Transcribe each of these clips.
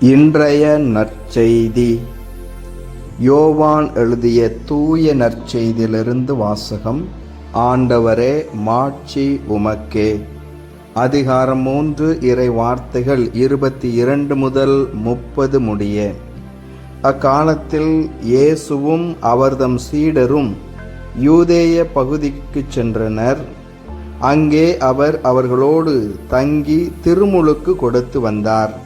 இன்றைய நற்செய்தி. யோவான் எழுதிய தூய நற்செய்தியிலிருந்து வாசகம் ஆண்டவரே மாட்சி உமக்கே. அதிகாரம் மூன்று இறை வார்த்தைகள் இருபத்தி இரண்டு முதல் முப்பது முடிய. அக்காலத்தில் இயேசுவும் அவர்தம் சீடரும் யூதேய பகுதிக்குச் சென்றனர். அங்கே அவர் அவர்களோடு தங்கி திருமுழுக்கு கொடுத்து வந்தார்.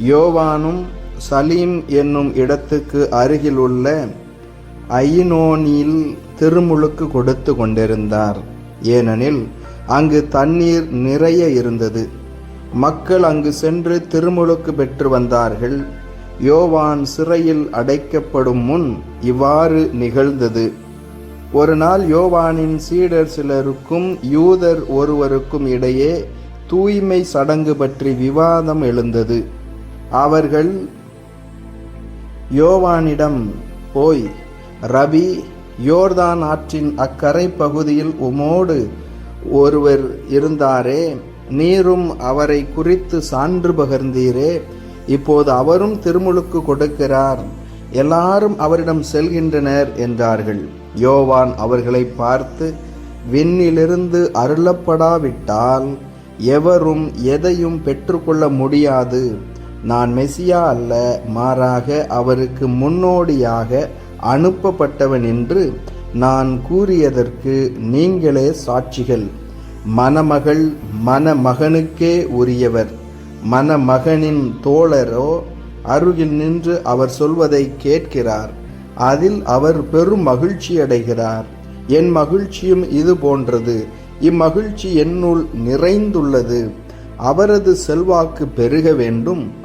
யோவானும் சலீம் என்னும் இடத்துக்கு அருகிலுள்ள ஐனோனில் திருமுழுக்கு கொடுத்து கொண்டிருந்தார். ஏனெனில் அங்கு தண்ணீர் நிறைய இருந்தது. மக்கள் அங்கு சென்று திருமுழுக்கு பெற்று வந்தார்கள். யோவான் சிறையில் அடைக்கப்படும் முன் இவ்வாறு நிகழ்ந்தது. ஒரு நாள் யோவானின் சீடர் சிலருக்கும் யூதர் ஒருவருக்கும் இடையே தூய்மை சடங்கு பற்றி விவாதம் எழுந்தது. அவர்கள் யோவானிடம் போய் ரபி யோர்தான் ஆற்றின் அக்கரை பகுதியில் உமோடு ஒருவர் இருந்தாரே நீரும் அவரை குறித்து சான்று பகர்ந்தீரே இப்போது அவரும் திருமுழுக்கு கொடுக்கிறார் எல்லாரும் அவரிடம் செல்கின்றனர் என்றார்கள். யோவான் அவர்களை பார்த்து விண்ணிலிருந்து அருளப்படாவிட்டால் எவரும் எதையும் பெற்றுக்கொள்ள முடியாது நான் மெசியா அல்ல மாறாக அவருக்கு முன்னோடியாக அனுப்பப்பட்டவன் என்று நான் கூறியதற்கு நீங்களே சாட்சிகள். மணமகள் மணமகனுக்கே உரியவர். மணமகனின் தோழரோ அருகில் நின்று அவர் சொல்வதை கேட்கிறார். அதில் அவர் பெரும் மகிழ்ச்சி அடைகிறார். என் மகிழ்ச்சியும் இது போன்றது. இம்மகிழ்ச்சி என்னுள் நிறைந்துள்ளது. அவரது செல்வாக்கு பெருக வேண்டும்.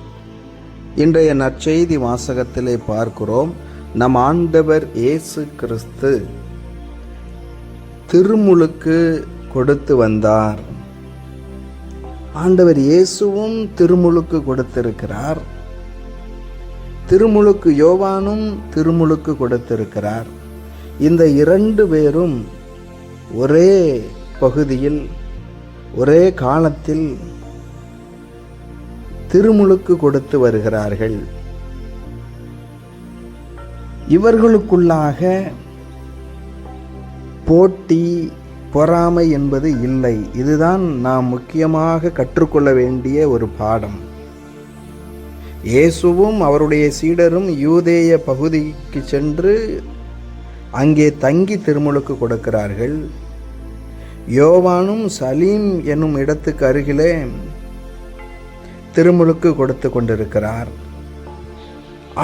இன்றைய நற்செய்தி வாசகத்திலே பார்க்கிறோம். நம் ஆண்டவர் இயேசு கிறிஸ்து திருமுழுக்கு கொடுத்து வந்தார். ஆண்டவர் இயேசுவும் திருமுழுக்கு கொடுத்திருக்கிறார். திருமுழுக்கு யோவானும் திருமுழுக்கு கொடுத்திருக்கிறார். இந்த இரண்டு பேரும் ஒரே பகுதியில் ஒரே காலத்தில் திருமுழுக்கு கொடுத்து வருகிறார்கள். இவர்களுக்குள்ளாக போட்டி பொறாமை என்பது இல்லை. இதுதான் நாம் முக்கியமாக கற்றுக்கொள்ள வேண்டிய ஒரு பாடம். இயேசுவும் அவருடைய சீடரும் யூதேய பகுதிக்கு சென்று அங்கே தங்கி திருமுழுக்கு கொடுக்கிறார்கள். யோவானும் சலீம் என்னும் இடத்துக்கு அருகிலே திருமுழுக்கு கொடுத்து கொண்டிருக்கிறார்.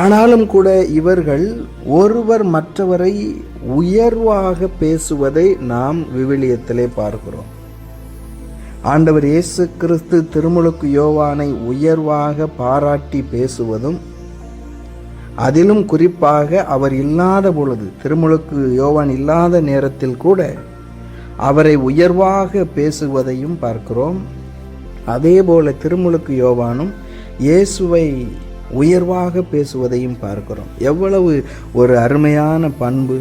ஆனாலும் கூட இவர்கள் ஒருவர் மற்றவரை உயர்வாக பேசுவதை நாம் விவிலியத்திலே பார்க்கிறோம். ஆண்டவர் இயேசு கிறிஸ்து திருமுழுக்கு யோவானை உயர்வாக பாராட்டி பேசுவதும் அதிலும் குறிப்பாக அவர் இல்லாத பொழுது திருமுழுக்கு யோவான் இல்லாத நேரத்தில் கூட அவரை உயர்வாக பேசுவதையும் பார்க்கிறோம். அதே போல திருமுழுக்கு யோவானும் இயேசுவை உயர்வாக பேசுவதையும் பார்க்கிறோம். எவ்வளவு ஒரு அருமையான பண்பு.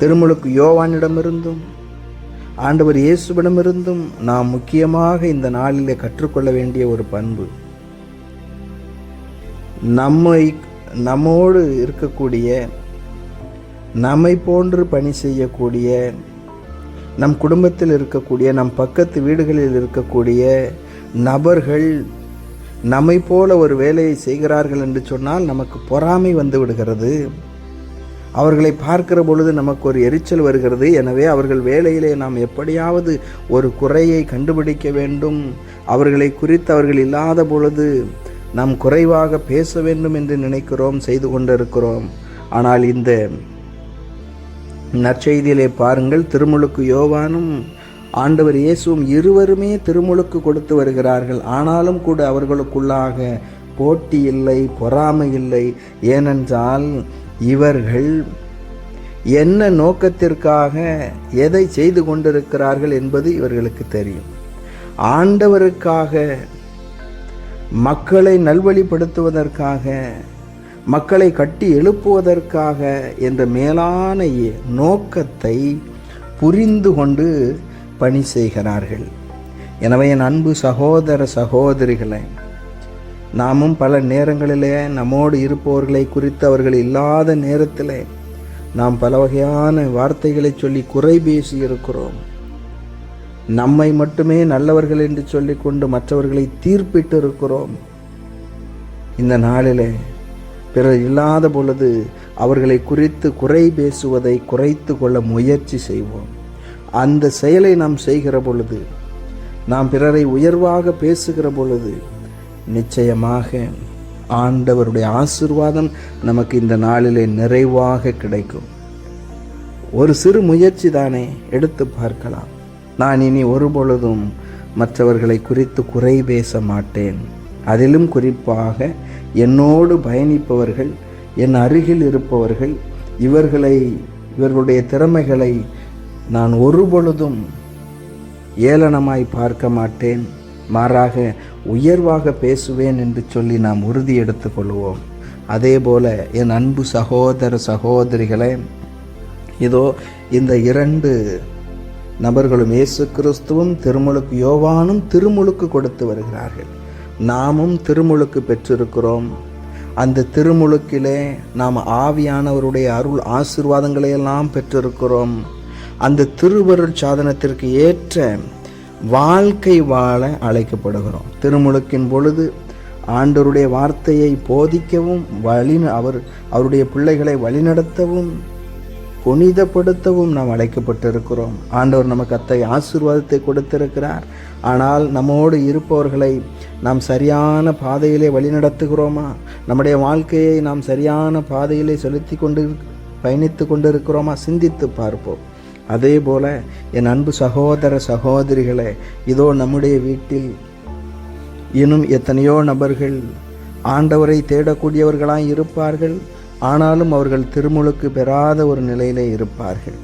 திருமுழுக்கு யோவானிடமிருந்தும் ஆண்டவர் இயேசுவிடமிருந்தும் நாம் முக்கியமாக இந்த நாளிலே கற்றுக்கொள்ள வேண்டிய ஒரு பண்பு. நம்மை நம்மோடு இருக்கக்கூடிய நம்மை போன்று பணி செய்யக்கூடிய நம் குடும்பத்தில் இருக்கக்கூடிய நம் பக்கத்து வீடுகளில் இருக்கக்கூடிய நபர்கள் நம்மை போல ஒரு வேலையை செய்கிறார்கள் என்று சொன்னால் நமக்கு பொறாமை வந்து விடுகிறது. அவர்களை பார்க்கிற பொழுது நமக்கு ஒரு எரிச்சல் வருகிறது. எனவே அவர்கள் வேலையிலே நாம் எப்படியாவது ஒரு குறையை கண்டுபிடிக்க வேண்டும். அவர்களை குறித்து அவர்கள் இல்லாத பொழுது நாம் குறைவாக பேச வேண்டும் என்று நினைக்கிறோம் செய்து கொண்டிருக்கிறோம். ஆனால் இந்த நற்செய்தியிலே பாருங்கள் திருமுழுக்கு யோவானும் ஆண்டவர் இயேசுவும் இருவருமே திருமுழுக்கு கொடுத்து வருகிறார்கள். ஆனாலும் கூட அவர்களுக்குள்ளாக போட்டி இல்லை பொறாமை இல்லை. ஏனென்றால் இவர்கள் என்ன நோக்கத்திற்காக எதை செய்து கொண்டிருக்கிறார்கள் என்பது இவர்களுக்கு தெரியும். ஆண்டவருக்காக மக்களை நல்வழிப்படுத்துவதற்காக மக்களை கட்டி எழுப்புவதற்காக என்ற மேலான நோக்கத்தை புரிந்து கொண்டு பணி செய்கிறார்கள். எனவே என் அன்பு சகோதர சகோதரிகளை நாமும் பல நேரங்களிலே நம்மோடு இருப்பவர்களை குறித்து அவர்கள் இல்லாத நேரத்தில் நாம் பல வகையான வார்த்தைகளை சொல்லி குறை பேசி இருக்கிறோம். நம்மை மட்டுமே நல்லவர்கள் என்று சொல்லிக்கொண்டு மற்றவர்களை தீர்ப்பிட்டு இருக்கிறோம். இந்த நாளிலே பிறர் இல்லாத பொழுது அவர்களை குறித்து குறை பேசுவதை குறைத்து கொள்ள முயற்சி செய்வோம். அந்த செயலை நாம் செய்கிற பொழுது நாம் பிறரை உயர்வாக பேசுகிற பொழுது நிச்சயமாக ஆண்டவருடைய ஆசிர்வாதம் நமக்கு இந்த நாளிலே நிறைவாக கிடைக்கும். ஒரு சிறு முயற்சி தானே எடுத்து பார்க்கலாம். நான் இனி ஒரு பொழுதும் மற்றவர்களை குறித்து குறை பேச மாட்டேன். அதிலும் குறிப்பாக என்னோடு பயணிப்பவர்கள் என் அருகில் இருப்பவர்கள் இவர்களை இவர்களுடைய திறமைகளை நான் ஒரு பொழுதும் ஏளனமாய் பார்க்க மாட்டேன். மாறாக உயர்வாக பேசுவேன் என்று சொல்லி நாம் உறுதி எடுத்துக்கொள்வோம் அதே போல என் அன்பு சகோதர சகோதரிகளே இதோ இந்த இரண்டு நபர்களும் இயேசு கிறிஸ்துவும் திருமுழுக்கு யோவானும் திருமுழுக்கு கொடுத்து வருகிறார்கள். நாமும் திருமுழுக்கு பெற்றிருக்கிறோம். அந்த திருமுழுக்கிலே நாம் ஆவியானவருடைய அருள் ஆசீர்வாதங்களை எல்லாம் பெற்றிருக்கிறோம். அந்த திருவருள் சாதனத்திற்கு ஏற்ற வாழ்க்கை வாழ அழைக்கப்படுகிறோம். திருமுழுக்கின் பொழுது ஆண்டவருடைய வார்த்தையை போதிக்கவும் வழி அவர் அவருடைய பிள்ளைகளை வழிநடத்தவும் புனிதப்படுத்தவும் நாம் அழைக்கப்பட்டிருக்கிறோம். ஆண்டவர் நமக்கு அத்தகைய ஆசீர்வாதத்தை கொடுத்திருக்கிறார். ஆனால் நம்மோடு இருப்பவர்களை நாம் சரியான பாதையிலே வழிநடத்துகிறோமா? நம்முடைய வாழ்க்கையை நாம் சரியான பாதையிலே செலுத்தி கொண்டு பயணித்து கொண்டிருக்கிறோமா? சிந்தித்து பார்ப்போம். அதே போல என் அன்பு சகோதர சகோதரிகளே இதோ நம்முடைய வீட்டில் இன்னும் எத்தனையோ நபர்கள் ஆண்டவரை தேடக்கூடியவர்களாய் இருப்பார்கள். ஆனாலும் அவர்கள் திருமுழுக்கு பெறாத ஒரு நிலையிலே இருப்பார்கள்.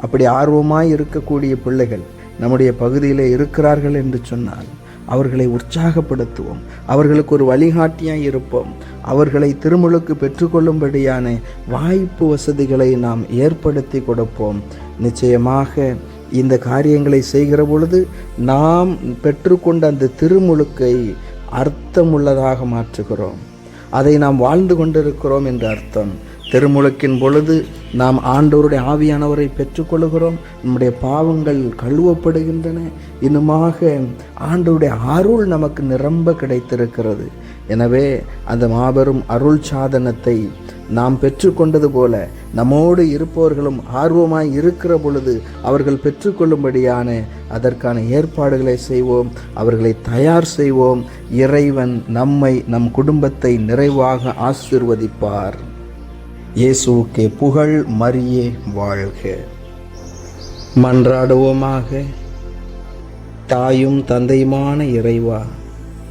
அப்படி ஆர்வமாய் இருக்கக்கூடிய பிள்ளைகள் நம்முடைய பகுதியில் இருக்கிறார்கள் என்று சொன்னால் அவர்களை உற்சாகப்படுத்துவோம். அவர்களுக்கு ஒரு வழிகாட்டியாய் இருப்போம். அவர்களை திருமுழுக்கு பெற்றுக்கொள்ளும்படியான வாய்ப்பு வசதிகளை நாம் ஏற்படுத்தி கொடுப்போம். நிச்சயமாக இந்த காரியங்களை செய்கிற பொழுது நாம் பெற்றுக்கொண்ட அந்த திருமுழுக்கை அர்த்தமுள்ளதாக மாற்றுகிறோம். அதை நாம் வாழ்ந்து கொண்டிருக்கிறோம் என்று அர்த்தம். திருமுழுக்கின் பொழுது நாம் ஆண்டவருடைய ஆவியானவரை பெற்றுக்கொள்கிறோம். நம்முடைய பாவங்கள் கழுவப்படுகின்றன. இன்னுமாக ஆண்டவருடைய அருள் நமக்கு நிரம்ப கிடைத்திருக்கிறது. எனவே அந்த மாபெரும் அருள் சாதனத்தை நாம் பெற்றுக்கொண்டது போல நம்மோடு இருப்பவர்களும் ஆர்வமாய் இருக்கிற பொழுது அவர்கள் பெற்றுக்கொள்ளும்படியான அதற்கான ஏற்பாடுகளை செய்வோம். அவர்களை தயார் செய்வோம். இறைவன் நம்மை நம் குடும்பத்தை நிறைவாக ஆசிர்வதிப்பார். இயேசுவுக்கு புகழ் மரியே வாழ்க. மன்றாடுவோமாக. தாயும் தந்தையுமான இறைவா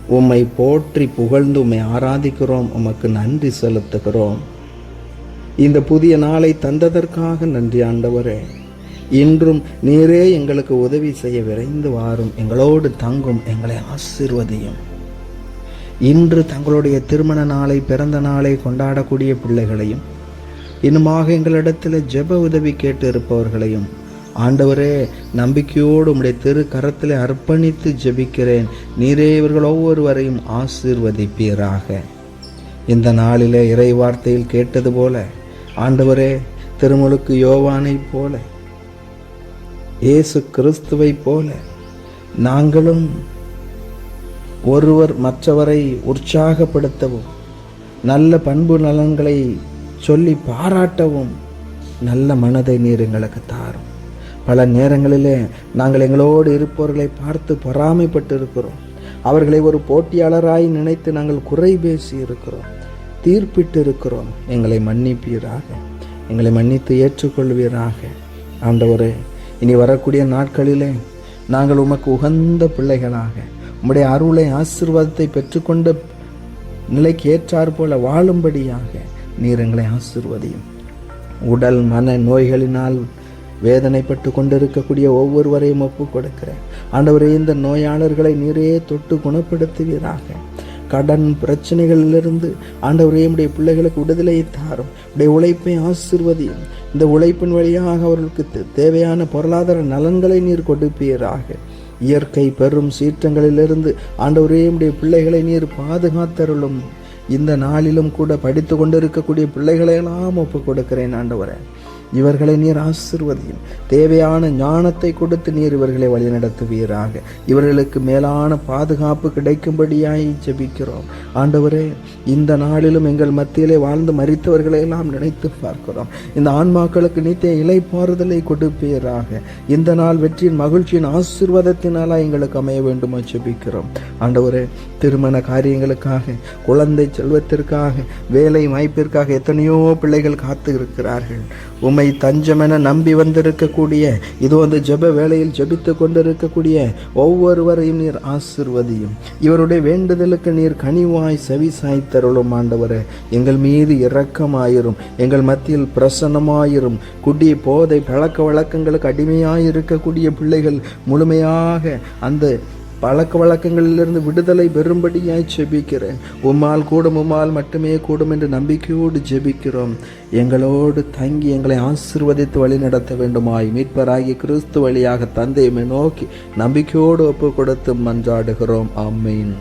உம்மை போற்றி புகழ்ந்து உம்மை ஆராதிக்கிறோம். உமக்கு நன்றி செலுத்துகிறோம். இந்த புதிய நாளை தந்ததற்காக நன்றி ஆண்டவரே. இன்றும் நீரே எங்களுக்கு உதவி செய்ய விரைந்து வாரும். எங்களோடு தங்கும் எங்களை ஆசிர்வதியும். இன்று தங்களுடைய திருமண நாளை பிறந்த நாளை கொண்டாடக்கூடிய பிள்ளைகளையும் இன்னுமாக எங்களிடத்தில் ஜெப உதவி கேட்டு இருப்பவர்களையும் ஆண்டவரே நம்பிக்கையோடு உம்முடைய திரு கரத்தில் அர்ப்பணித்து ஜெபிக்கிறேன். நீரே இவர்கள் ஒவ்வொருவரையும் ஆசீர்வதிப்பீராக. இந்த நாளிலே இறை வார்த்தையில் கேட்டது போல ஆண்டவரே திருமுழுக்கு யோவானைப் போல இயேசு கிறிஸ்துவைப் போல நாங்களும் ஒருவர் மற்றவரை உற்சாகப்படுத்தவும் நல்ல பண்பு நலன்களை சொல்லி பாராட்டவும் நல்ல மனதை நீர் எங்களுக்கு தாரும். பல நேரங்களிலே நாங்கள் எங்களோடு இருப்பவர்களை பார்த்து பொறாமைப்பட்டு இருக்கிறோம் அவர்களை ஒரு போட்டியாளராய் நினைத்து நாங்கள் குறை பேசி இருக்கிறோம் தீர்ப்பிட்டு இருக்கிறோம் எங்களை மன்னிப்பீராக. எங்களை மன்னித்து ஏற்றுக்கொள்வீராக. ஆண்டவரே இனி வரக்கூடிய நாட்களிலே நாங்கள் உமக்கு உகந்த பிள்ளைகளாக உம்முடைய அருளை ஆசீர்வாதத்தை பெற்றுக்கொண்ட நிலைக்கு ஏற்றார் போல வாழும்படியாக நீர் எங்களை ஆசிர்வதியும். உடல் மன நோய்களினால் வேதனைப்பட்டு கொண்டிருக்கக்கூடிய ஒவ்வொருவரையும் ஒப்பு கொடுக்கிறேன் ஆண்டவரே இந்த நோயாளர்களை நீரே தொட்டு குணப்படுத்துவீராக. கடன் பிரச்சனைகளிலிருந்து ஆண்டவரே உடைய பிள்ளைகளுக்கு விடுதலையை தாரும். உடைய உழைப்பை ஆசிர்வதியும். இந்த உழைப்பின் வழியாக அவர்களுக்கு தேவையான பொருளாதார நலன்களை நீர் கொடுப்பீராக. இயற்கை பெரும் சீற்றங்களிலிருந்து ஆண்டவரே உடைய பிள்ளைகளை நீர் பாதுகாத்தருளும். இந்த நாளிலும் கூட படித்து கொண்டிருக்கக்கூடிய பிள்ளைகளையெல்லாம் ஒப்புக் கொடுக்கிறேன் ஆண்டவரே. இவர்களை நீர் ஆசிர்வதியும். தேவையான ஞானத்தை கொடுத்து நீர் இவர்களை வழிநடத்துவீராக இவர்களுக்கு மேலான பாதுகாப்பு கிடைக்கும்படியாய் ஜெபிக்கிறோம். ஆண்டவரே இந்த நாளிலும் எங்கள் மத்தியிலே வாழ்ந்து மறித்தவர்களை எல்லாம் நினைத்து பார்க்கிறோம். இந்த ஆன்மாக்களுக்கு நித்திய இலைப்பாறுதலை கொடுப்பீராக. இந்த நாள் வெற்றியின் மகிழ்ச்சியின் ஆசீர்வாதத்தினால எங்களுக்கு அமைய வேண்டுமா ஜெபிக்கிறோம். ஆண்டவரே திருமண காரியங்களுக்காக குழந்தை செல்வத்திற்காக வேலை வாய்ப்பிற்காக எத்தனையோ பிள்ளைகள் காத்து இருக்கிறார்கள். உம்மை தஞ்சமென நம்பி வந்திருக்கக்கூடிய இது வந்து ஜெப வேளையில் ஜெபித்து கொண்டிருக்கக்கூடிய ஒவ்வொருவரையும் நீர் ஆசிர்வதியும். இவருடைய வேண்டுதலுக்கு நீர் கனிவாய் செவி சாய்த்தருளும் ஆண்டவரே. எங்கள் மீது இரக்கமாயிரும் எங்கள் மத்தியில் பிரசன்னமாயிரும். குடி போதை பழக்க வழக்கங்களுக்கு அடிமையாய் இருக்கக்கூடிய பிள்ளைகள் முழுமையாக அந்த பழக்க வழக்கங்களிலிருந்து விடுதலை பெறும்படியாய் ஜெபிக்கிறேன். உம்மால் கூடும் உம்மால் மட்டுமே கூடும் என்று நம்பிக்கையோடு ஜெபிக்கிறோம். எங்களோடு தங்கி எங்களை ஆசீர்வதித்து வழி நடத்த வேண்டுமாய். மீட்பராகி கிறிஸ்து வழியாக தந்தையுமே நோக்கி நம்பிக்கையோடு ஒப்பு கொடுத்து மன்றாடுகிறோம். ஆமீன்.